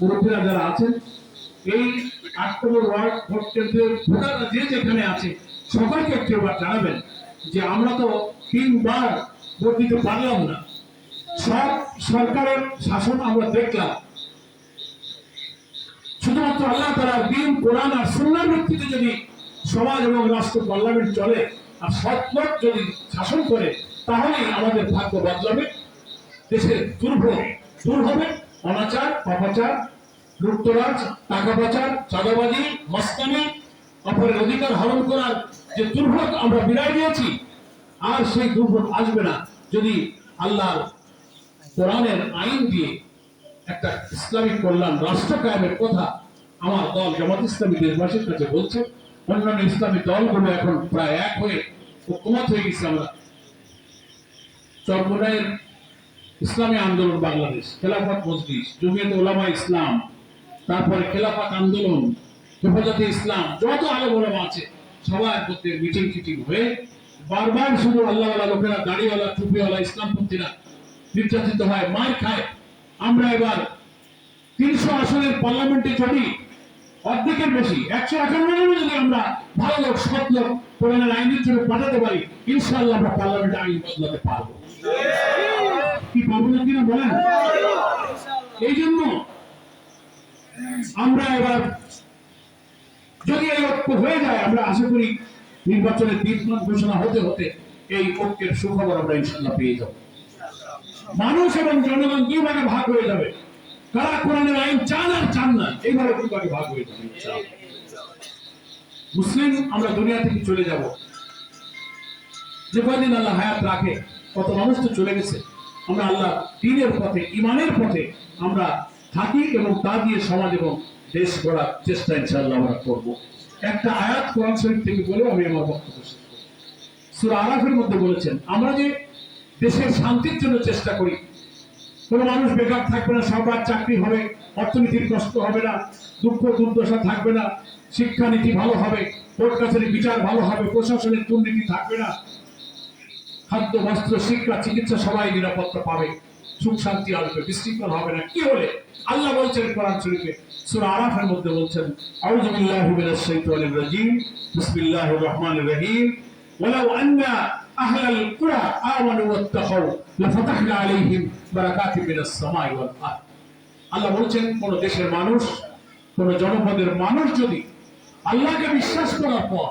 মুরব্বীরা যারা আছেন, এই আট নম্বর ওয়ার্ড ভোট কেন্দ্রের ভোটাররা যে যেখানে আছে, সবাইকে জানাবেন যে আমরা তো তিনবার ভোট দিতে পারলাম না। সব সরকারের শাসন আমরা দেখলাম। শুধুমাত্র আল্লাহ তারা দিন, কোরআন আর ভিত্তিতে যদি সমাজ এবং রাষ্ট্র পার্লামেন্ট চলে আর সৎপথ যদি শাসন করে, তাহলেই আমাদের ভাগ্য বদলাবে, দেশের দুর্ভোগ দূর হবে। অনাচার, পাপাচার, লুটতরাজ, টাকা পাচার চাঁদাবাজি মস্তানি অপরের অধিকার হরণ করার যে দুর্ভোগ আমরা বিদায় দিয়েছি আর সেই দুর্ভোগ আসবে না যদি আল্লাহর কোরআনের আইন দিয়ে একটা ইসলামিক কল্যাণ, রাষ্ট্র কায়েমের কথা আমার দল, জামাত ইসলামী দেশবাসীর কাছে বলছে। অন্যান্য ইসলামী দলগুলো এখন প্রায় এক হয়ে ঐক্যমত হয়ে গেছে আমরা। চরমোনাইয়ের ইসলামী আন্দোলন বাংলাদেশ, খেলাফত মজলিস, জমিয়ত ওলামা ইসলাম, তারপরে খেলাফত আন্দোলন, হেফাজতে ইসলাম, যত আলো ওলামা আছে সবার মধ্যে মিটিং টিটিং হয়ে বারবার শুধু আল্লাহওয়ালা লোকেরা, দাড়িওয়ালা, টুপিওয়ালা, ইসলামপন্থীরা নির্যাতিত হয়, মার খায়। আমরা এবার তিনশো আসনের পার্লামেন্টে যদি অর্ধেকের বেশি, একশো একান্ন যদি আমরা ভালো লোক, সৎ লোক কোরআনের আইনের জন্য পাঠাতে পারি, ইনশাআল্লাহ আমরা পার্লামেন্টে আইন বদলাতে পারব। কি পারব না কিনা বলেন? এই জন্য আমরা এবার যদি এই ঐক্য হয়ে যায়, আমরা আশা করি নির্বাচনের দিনক্ষণ ঘোষণা হতে হতে এই ঐক্যের সুখবর আমরা ইনশাল্লাহ পেয়ে যাব। মানুষ এবং জনগণ দুই ভাগে ভাগ হয়ে যাবে। কারা কোরআনের আইন চান আর চান না, এইভাবে দুই ভাগে ভাগ হয়ে যাবে মুসলিম, আমরা দুনিয়া থেকে চলে যাব। যে কয়দিন আল্লাহ হায়াত রাখে, কত মানুষ তো চলে গেছে। আমরা আল্লাহ দিনের পথে ইমানের পথে আমরা থাকি এবং তা দিয়ে সমাজ এবং দেশ গড়ার চেষ্টা ইনশাআল্লাহ আমরা করব। একটা আয়াত কোরআন শরীফ থেকে বলেও আমি আমার বক্তব্য শেষ আরাফের মধ্যে বলেছেন, আমরা যে দেশের শান্তির জন্য চেষ্টা করি, কোন মানুষ বেকার থাকবে না সবার চাকরি হবে, অর্থনীতির কষ্ট হবে না, দুঃখ দুর্দশা থাকবে না, শিক্ষানীতি ভালো হবে, কোর্ট কাছারি বিচার ভালো হবে, প্রশাসনের দুর্নীতি থাকবে না খাদ্য, বস্ত্র শিক্ষা চিকিৎসা সবাই নিরাপত্তা পাবে। সুখ, শান্তি আসবে বিশৃঙ্খল হবে না। কি হলে? আল্লাহ বলছেন কোরআন শরীফে, সূরা আরাফের মধ্যে বলছেন, আউযু বিল্লাহি মিনাশ শাইতানির রাজীম, বিসমিল্লাহির রহমানির রহিম। ওয়ালাউ আন্না আহলাল কুরা আমানু ওয়াত্তাকাউ লাফাতাহনা আলাইহিম বারাকাতিন মিনাস সামাই ওয়াল আরদ। আল্লাহ বলছেন, কোন দেশের মানুষ, কোন জনপদের মানুষ যদি আল্লাহকে বিশ্বাস করার পর,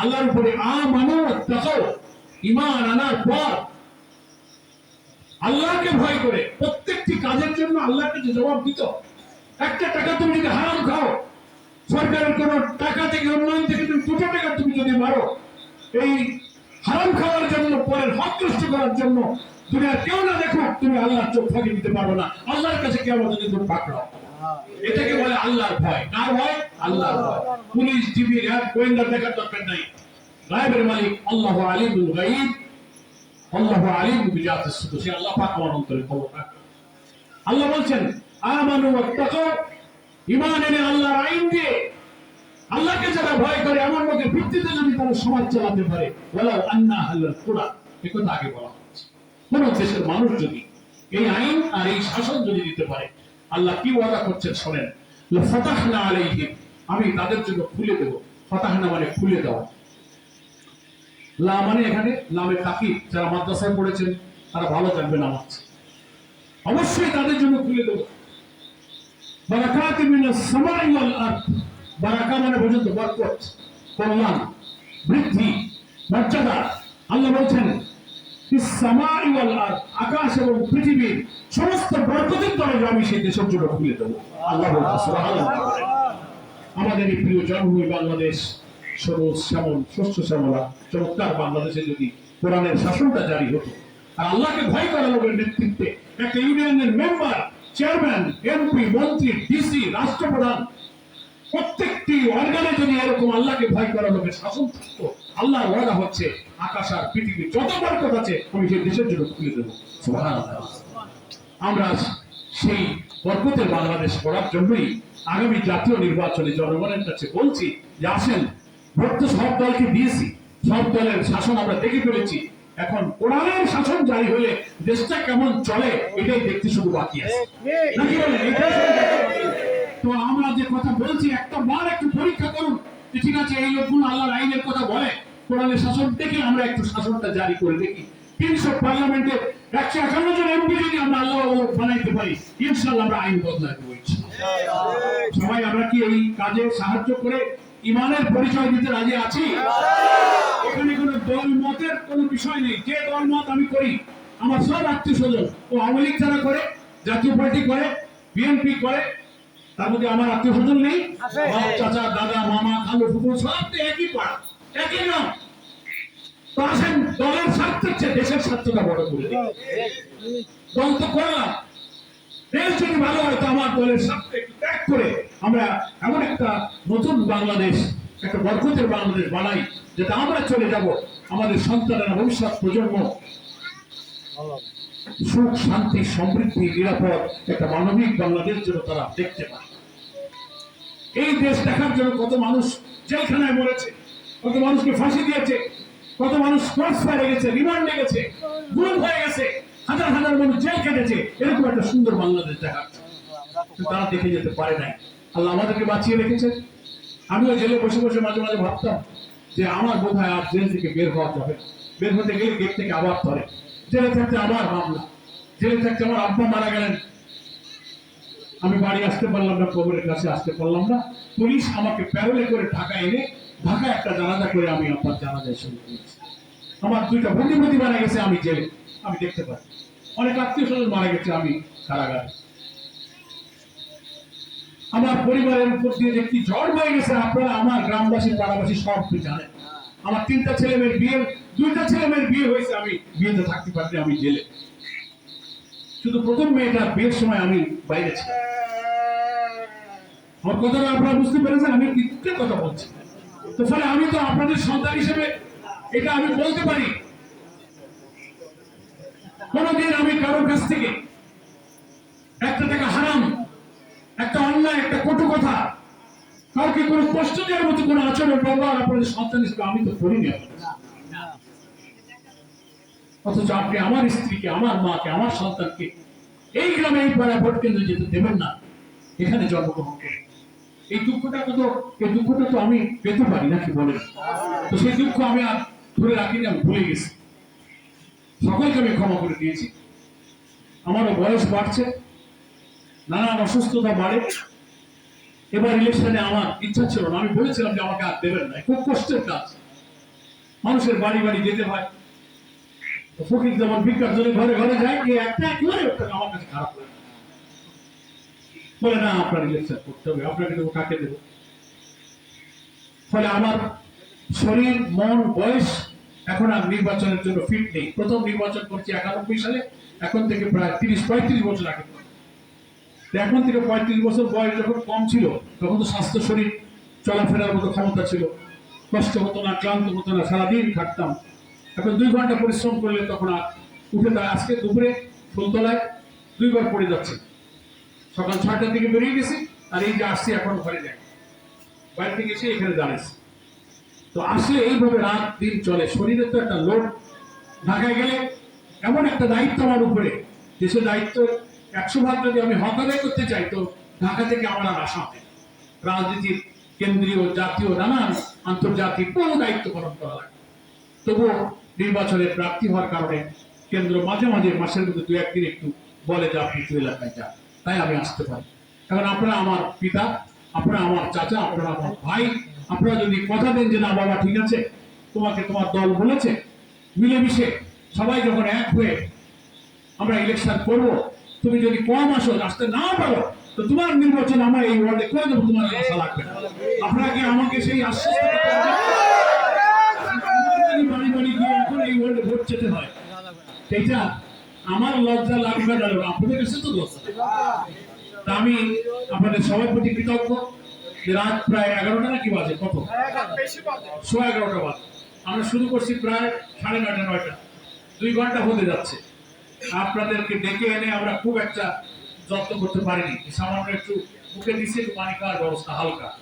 আল্লাহর উপরে আমানু ওয়াত্তাকাউ ঈমান আনার পর আল্লাহকে ভয় করে প্রত্যেকটি কাজের জন্য আল্লাহকে যে জবাব দিত, একটা টাকা তুমি যদি হারাম খাও, সরকারের কোন টাকা থেকে উন্নয়ন থেকে তুমি দুটো টাকা তুমি যদি মারো, এই হারাম খাওয়ার জন্য, পরের হক নষ্ট করার জন্য তুমি আর কেউ না দেখো তুমি আল্লাহর চোখ ফাঁকি দিতে পারবে না। আল্লাহর কাছে কেমন যদি তুমি পাকড়াও। এটাকে বলে আল্লাহর ভয়। কার ভয়? আল্লাহর ভয়। পুলিশ ডিবি র্যাব, গোয়েন্দা দেখার দরকার নাই। গায়েবের মালিক আল্লাহ আলিমুল গাইব আল্লাহ আলিম বিজাত সুদ সে আল্লাহ পাক আমার অন্তরে খবর রাখে। আল্লাহ বলছেন, আমানু ওয়াত্তাকাউ, ঈমান এনে আল্লাহর আইন দিয়ে আল্লাহকে যারা ভয় করে, এমন লোকের ভিত্তিতে যদি তারা সমাজ চালাতে পারে, ওয়ালাউ আন্না আল্লাহর কুরআন এ কথা আগে বলা হচ্ছে কোন দেশের মানুষ যদি এই আইন আর এই শাসন যদি দিতে পারে, আল্লাহ কি ওয়াদা করছেন শোনেন? ফাতাহনা আলাইহিম, আমি তাদের জন্য খুলে দেব। ফাতাহনা মানে খুলে দেওয়া। লা মানে এখানে নামে তাকিদ যারা মাদ্রাসায় পড়েছেন, তারা ভালো থাকবে নামাজ। অবশ্যই তাদের জন্য খুলে দেবো। বারাকাত মিনাস সামাই বারাকা মানে পর্যন্ত বরকত, কল্যাণ, বৃদ্ধি, মর্যাদা। আল্লাহ বলছেন সামাই ওয়াল আরদ, আকাশ এবং পৃথিবীর সমস্ত বরকতের দরজা আমি সেই দেশের জন্য খুলে দেবো। আল্লাহ আমাদের এই প্রিয় জন্মভূমি বাংলাদেশ সবুজ শ্যামল শস্য শ্যামলা, চমৎকার বাংলাদেশে যদি কোরআনের শাসনটা জারি হতো, আর আল্লাহকে ভয় করা লোকের নেতৃত্বে একটা ইউনিয়নের মেম্বার, চেয়ারম্যান, এমপি, মন্ত্রী, ডিসি, রাষ্ট্রপ্রধান, প্রত্যেকটি অর্গানে যদি এরকম আল্লাহকে ভয় করা লোকের শাসন থাকতো, আল্লাহর ওয়াদা হচ্ছে আকাশ আর পৃথিবীর যত বরকত আছে, আমি সেই দেশের জন্য খুলে দেবো। আমরা সেই বরকতের বাংলাদেশ করার জন্যই আগামী জাতীয় নির্বাচনে জনগণের কাছে বলছি যে আসেন ভোট সব দলকে দিয়েছি সব দলের শাসন আমরা দেখে ফেলেছি। এখন কোরআনের শাসন জারি হলে দেশটা কেমন চলে, এটাই দেখতে শুধু বাকি আছে। তো আমরা যে কথা বলছি, একটা বার একটু পরীক্ষা করুন। ঠিক আছে, এই লোকগুলো আল্লাহর আইনের কথা বলে, কোরআনের শাসন দেখে আমরা একটু শাসনটা জারি করে দেখি। তিনশো পার্লামেন্টের একশো একান্ন জন এমপি যদি আমরা আল্লাহ বানাইতে পারি ইনশাল্লাহ আমরা আইন বদলাতে বলছি সবাই আমরা কি এই কাজে সাহায্য করে ইমানের পরিচয় দিতে রাজি আছি? এখানে কোনো দল মতের কোনো বিষয় নেই। যে দল মত আমি করি আমার সব আত্মীয় স্বজন ও আওয়ামী লীগ যারা করে জাতীয় পার্টি করে বিএনপি করে তার মধ্যে আমার আত্মীয় স্বজন নেই। বাপ, চাচা দাদা মামা খালু ফুফু সব তো একই পাড়া একই নাম তো আসেন দলের স্বার্থের চেয়ে দেশের স্বার্থটা বড় করে দল তো করলাম দেশ যদি ভালো হয় তো আমার দলের একটু ত্যাগ করে আমরা এমন একটা নতুন বাংলাদেশ, একটা বরকতের বাংলাদেশ বানাই যেটা আমরা চলে যাব আমাদের সন্তানেরা ভবিষ্যৎ প্রজন্ম। সুখ, শান্তি, সমৃদ্ধি, নিরাপদ একটা মানবিক বাংলাদেশ যেন তারা দেখতে পায়। এই দেশ দেখার জন্য কত মানুষ জেলখানায় মরেছে, কত মানুষকে ফাঁসি দিয়েছে, কত মানুষ গেছে রিমান্ডে গেছে, গুম হয়ে গেছে। হাজার হাজার মানুষ জেল কেটেছে এরকম একটা সুন্দর বাংলাদেশ কিন্তু তারা দেখে যেতে পারে নাই। আল্লাহ আমাদেরকে বাঁচিয়ে রেখেছেন। আমিও জেলে বসে বসে মাঝে মাঝে ভাবতাম যে আমার বোধ হয় আর জেল থেকে বের হওয়া যাবে। বের হতে গেলে গেট থেকে আবার ধরে। জেলে থাকতে আবার মামলা জেলে থাকতে আমার আব্বা মারা গেলেন। আমি বাড়ি আসতে পারলাম না, কবরের কাছে আসতে পারলাম না। পুলিশ আমাকে প্যারোলে করে ঢাকা এনে ঢাকা একটা জানাজা করে আমি আপনার জানাজায় শুরু করেছি আমার দুইটা বন্দিপতি মারা গেছে, আমি জেলে। আমি দেখতে পাই। অনেক আত্মীয় স্বজন মারা গেছে আমি কারাগারে। আমার পরিবারের উপর দিয়ে যে কি ঝড় হয়ে গেছে, আপনারা আমার গ্রামবাসী, পাড়াবাসী সব জানেন। আমার তিনটা ছেলে মেয়ের বিয়ে, দুইটা ছেলে মেয়ের বিয়ে হয়েছে, আমি বিয়েতে থাকতে পারছি আমি জেলে। শুধু প্রথম মেয়েটার বিয়ের সময় আমি বাইরে ছিলাম। আমার কথাটা আপনারা বুঝতে পেরেছেন, আমি কৃত্যের কথা বলছি। তো ফলে আমি তো আপনাদের সন্তান হিসেবে এটা আমি বলতে পারি। কোনদিন আমি কারোর কাছ থেকে একটা টাকা হারাম, একটা অন্যায়, একটা কটু কথা, কাউকে কোনো কষ্ট দেওয়ার মতো কোনো আচরণ, ব্যবহার আপনাদের সন্তান হিসেবে আমি তো করিনি। অথচ আপনি আমার স্ত্রীকে, আমার মাকে, আমার সন্তানকে এই গ্রামে, এই পাড়া ভোট কেন্দ্রে যেতে দেবেন না। এখানে জন্মগ্রহণ করে এই দুঃখটা তো এই দুঃখটা তো আমি পেতে পারি, নাকি বলেন? তো সেই দুঃখ আমি আর ধরে রাখিনি, আমি ভুলে গেছি। সকলকে আমি ক্ষমা করে দিয়েছি। আমারও বয়স বাড়ছে, নানান অসুস্থতা বাড়ে। এবার ইলেকশনে আমার ইচ্ছা ছিল না, আমি বলেছিলাম যে আমাকে আর দেবেন না। খুব কষ্টের কাজ। মানুষের বাড়ি বাড়ি যেতে হয়। ফকির যেমন ভিক্ষার জন্য ঘরে ঘরে যায় এই একটা একেবারে আমার কাছে খারাপ লাগে বলে, না, আপনার ইলেকশন করতে হবে, আপনাকে দেবো, কাকে দেবো? ফলে আমার শরীর, মন, বয়স এখন আর নির্বাচনের জন্য ফিট নেই। প্রথম নির্বাচন করছি একানব্বই সালে, এখন থেকে প্রায় তিরিশ, পঁয়ত্রিশ বছর আগে। এখন থেকে পঁয়ত্রিশ বছর বয়স যখন কম ছিল, তখন তো স্বাস্থ্য শরীর, চলাফেরার মতো ক্ষমতা ছিল। কষ্ট হতো না, ক্লান্ত হতো না, সারাদিন খাটতাম। এখন দুই ঘণ্টা পরিশ্রম করলে তখন আর উঠে দাঁড়ায় আজকে দুপুরে ফুলতলায় দুইবার পড়ে যাচ্ছে। সকাল ছয়টার দিকে বেরিয়ে গেছি, আর এই যে আসছি, এখন ঘরে যাই। বাইরে এসে এখানে দাঁড়িয়েছি তো আসলে এইভাবে রাত দিন চলে। শরীরে তো একটা লোড ঢাকায় গেলে এমন একটা দায়িত্ব আমার উপরে যে সে দায়িত্ব একশো ভাগ যদি আমি হক করতে চাই, তো ঢাকা থেকে আমার আর আসা হয় রাজনীতির কেন্দ্রীয় জাতীয় নানান আন্তর্জাতিক বহু দায়িত্ব পালন করা লাগে তবুও নির্বাচনে প্রার্থী হওয়ার কারণে কেন্দ্র মাঝে মাঝে মাসের মধ্যে দু একদিন একটু বলে যে আপনি একটু এলাকায় যান। তাই আমি আসতে পারি। কারণ আপনারা আমার পিতা, আপনারা আমার চাচা, আপনারা আমার ভাই আপনারা যদি কথা দেন যে, না, বাবা, ঠিক আছে, তোমাকে তোমার দল বলেছে। মিলেমিশে সবাই যখন এক হয়ে আমরা ইলেকশন করব, তুমি যদি কম আসো, আসতে না পারো, তো তোমার নির্বাচন আমরা এই ওয়ার্ডে করে দেবো, তোমার আশা লাগবে না। আপনারা কি আমাকে সেই আশ্বাস আমার লজ্জা লাগবে না, আপনাদের কাছে তো লজ্জা। আমি আপনাদের সবার প্রতি কৃতজ্ঞ। রাত প্রায় এগারোটা নাকি বাজে? কত? সোয়া এগারোটা বাজে। আমরা শুরু করছি প্রায় সাড়ে নয়টা নয়টা। দুই ঘণ্টা হতে যাচ্ছে। আপনাদেরকে ডেকে এনে আমরা খুব একটা যত্ন করতে পারিনি। সামান্য একটু মুখে দিচ্ছে একটু পানি খাওয়ার ব্যবস্থা হালকা।